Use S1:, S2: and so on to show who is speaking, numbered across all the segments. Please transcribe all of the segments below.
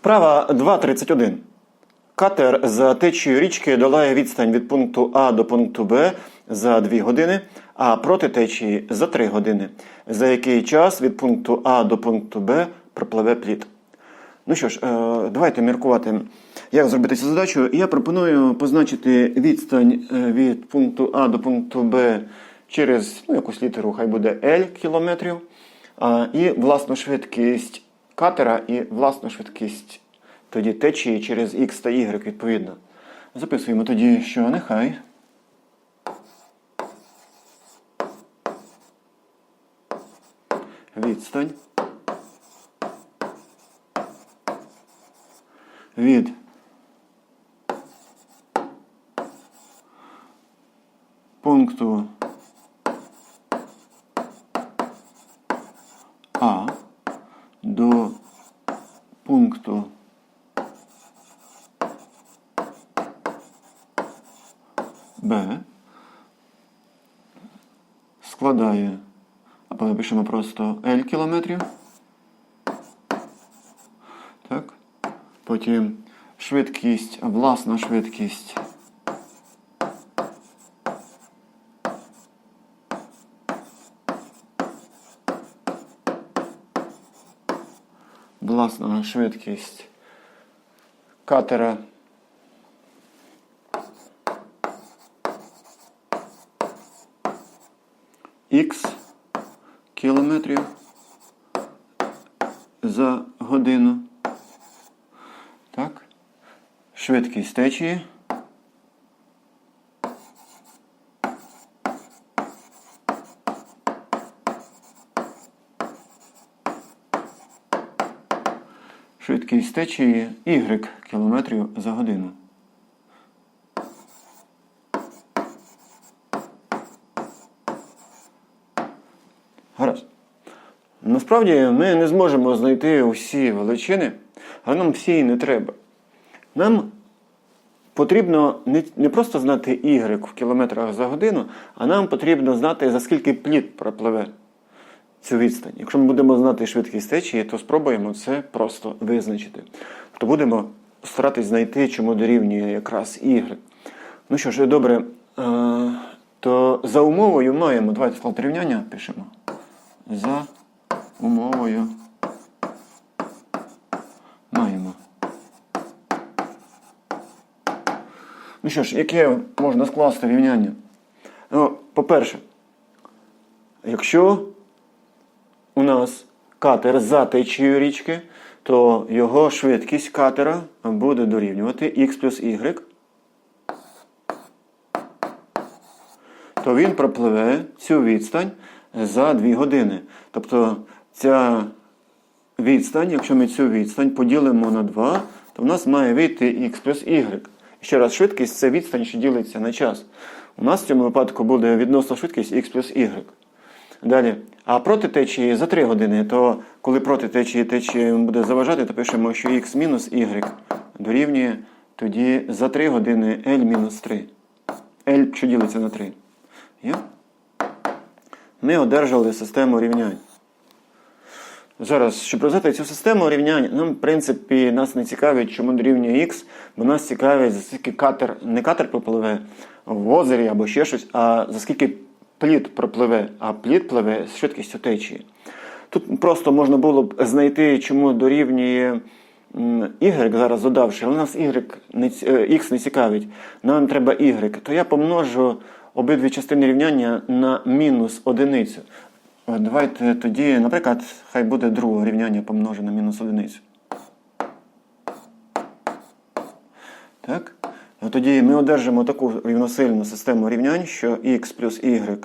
S1: Вправа 2.31. Катер за течією річки долає відстань від пункту А до пункту Б за 2 години, а проти течії за 3 години. За який час від пункту А до пункту Б пропливе плід. Ну що ж, е, давайте міркувати, як зробити цю задачу. Я пропоную позначити відстань е, від пункту А до пункту Б через ну, якусь літеру, хай буде L кілометрів, і власну швидкість катера і власну швидкість тоді течії через X та Y відповідно. Записуємо тоді, що нехай. Відстань. від пункту А до пункту Б складає, або напишемо просто L кілометрів. Так. Потім швидкість, власна швидкість. Власна швидкість катера. Х кілометрів за годину. Так. Швидкість течії. Швидкість течії y кілометрів за годину. Гаразд. Насправді ми не зможемо знайти усі величини, а нам всі і не треба. Нам потрібно не, просто знати y в кілометрах за годину, а нам потрібно знати, за скільки плід пропливе цю відстань. Якщо ми будемо знати швидкість течії, то спробуємо це просто визначити. Тобто будемо старатись знайти, чому дорівнює якраз y. Ну що ж, добре, е, то за умовою маємо, давайте склад рівняння пишемо. За умовою маємо. Ну що ж, яке можна скласти рівняння? Ну, по-перше, якщо у нас катер за течією річки, то його швидкість катера буде дорівнювати x плюс y, то він пропливе цю відстань за 2 години. Тобто ця відстань, якщо ми цю відстань поділимо на 2, то в нас має вийти x плюс y. Ще раз, швидкість це відстань, що ділиться на час. У нас в цьому випадку буде відносна швидкість x плюс y. Далі. А проти течії за 3 години, то коли проти течії течії буде заважати, то пишемо, що x мінус y дорівнює тоді за 3 години L мінус 3. L, що ділиться на 3. Є? Ми одержали систему рівнянь. Зараз, щоб розвити цю систему рівнянь, нам, в принципі, нас не цікавить, чому дорівнює Х, бо нас цікавить, за скільки катер, не катер пропливе в озері або ще щось, а за скільки плід пропливе, а плід пливе з швидкістю течії. Тут просто можна було б знайти, чому дорівнює y, зараз додавши, але нас y не, x не цікавить. Нам треба y, то я помножу обидві частини рівняння на мінус одиницю. Давайте тоді, наприклад, хай буде друге рівняння помножене на мінус одиницю. Так? Тоді ми одержимо таку рівносильну систему рівнянь, що x плюс y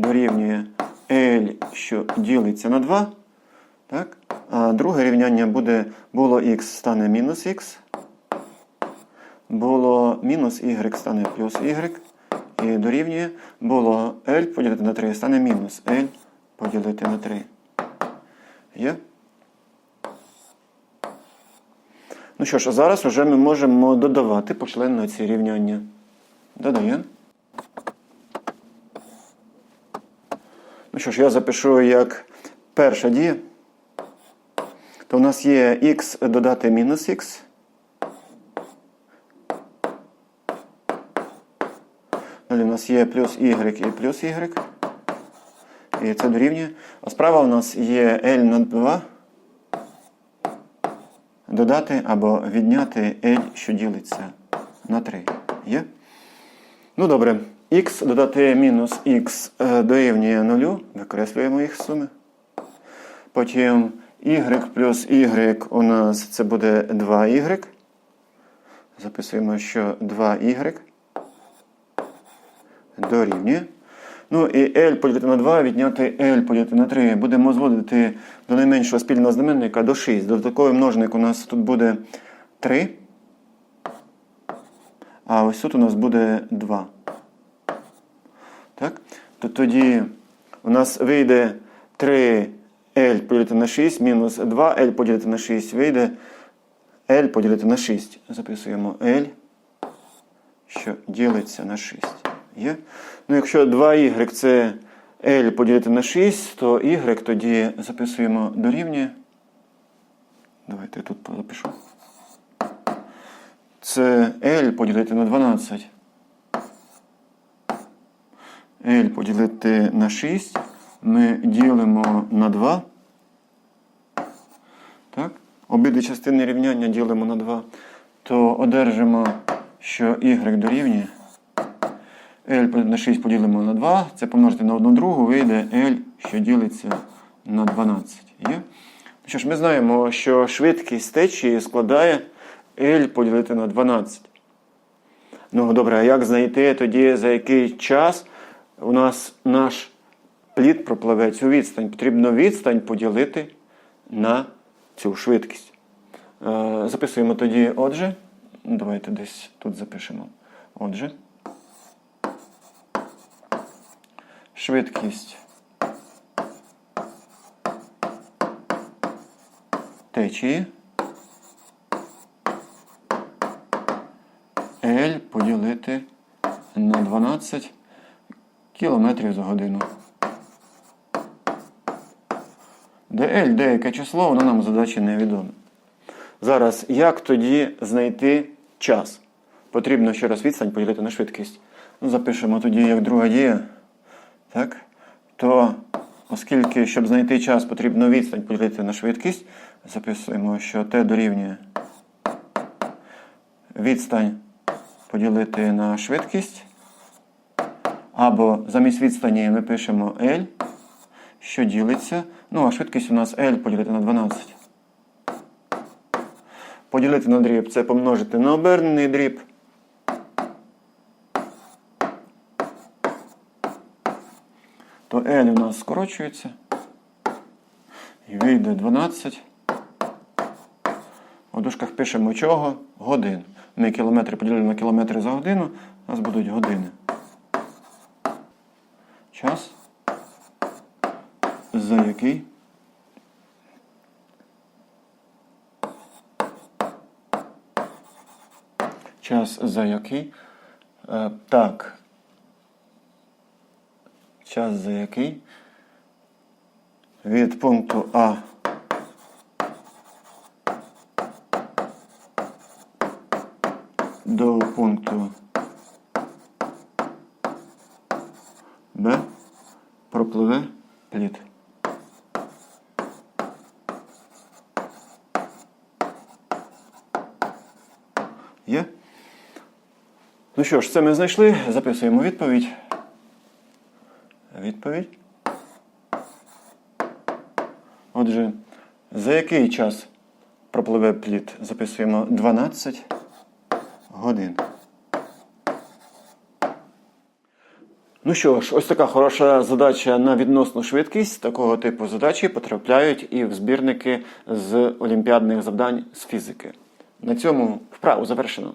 S1: дорівнює L, що ділиться на 2. Так? А друге рівняння буде було x стане мінус x, було мінус y стане плюс y. І дорівнює було L поділити на 3, стане мінус L поділити на 3. Є? Ну що ж, зараз вже ми можемо додавати почленно ці рівняння. Додаємо. Що ж, я запишу як перша дія. то у нас є х додати мінус х. Далі у нас є плюс y і плюс y. І це дорівнює. А справа у нас є L на 2. Додати або відняти L, що ділиться на 3. Є? Ну добре. Х додати мінус х е, дорівнює 0. Викреслюємо їх суми. Потім y плюс y у нас це буде 2y. Записуємо, що 2y дорівнює. Ну і L поділити на 2, відняти L поділити на 3. Будемо зводити до найменшого спільного знаменника до 6. Додатковий множник у нас тут буде 3. А ось тут у нас буде 2. То тоді у нас вийде 3L поділити на 6 мінус 2L поділити на 6 вийде L поділити на 6. Записуємо L, що ділиться на 6. Є? Ну, якщо 2y це L поділити на 6, то y тоді записуємо дорівнює. Давайте я тут запишу. Це L поділити на 12. L поділити на 6. Ми ділимо на 2. Так? Обидві частини рівняння ділимо на 2. То одержимо, що y дорівнює. L на 6 поділимо на 2. Це помножити на одну другу, вийде L, що ділиться на 12. Є? Ну Що ж, ми знаємо, що швидкість течії складає L поділити на 12. Ну, добре, а як знайти тоді, за який час у нас наш плід пропливе цю відстань? Потрібно відстань поділити на цю швидкість. Е, Записуємо тоді, отже. Давайте десь тут запишемо. Отже. Швидкість течії L поділити на 12 км за годину. L деяке число, воно нам задачі невідоме. Зараз, як тоді знайти час? Потрібно ще раз відстань поділити на швидкість. Ну, запишемо тоді як друга дія. Так? То, оскільки, щоб знайти час, потрібно відстань поділити на швидкість, записуємо, що t дорівнює відстань поділити на швидкість. Або замість відстані ми пишемо L, що ділиться. Ну, а швидкість у нас L поділити на 12. Поділити на дріб це помножити на обернений дріб. То L у нас скорочується. І вийде 12. У дужках пишемо чого? Годин. Ми кілометри поділили на кілометри за годину, у нас будуть години. Час. За який? Час за який? Е, так. Час за який? Від пункту А до пункту Б пропливе плід. Є? Ну що ж, це ми знайшли. Записуємо відповідь. Відповідь. Отже, за який час пропливе плід? Записуємо 12 годин. Ну що ж, ось така хороша задача на відносну швидкість. Такого типу задачі потрапляють і в збірники з олімпіадних завдань з фізики. На цьому вправу завершено.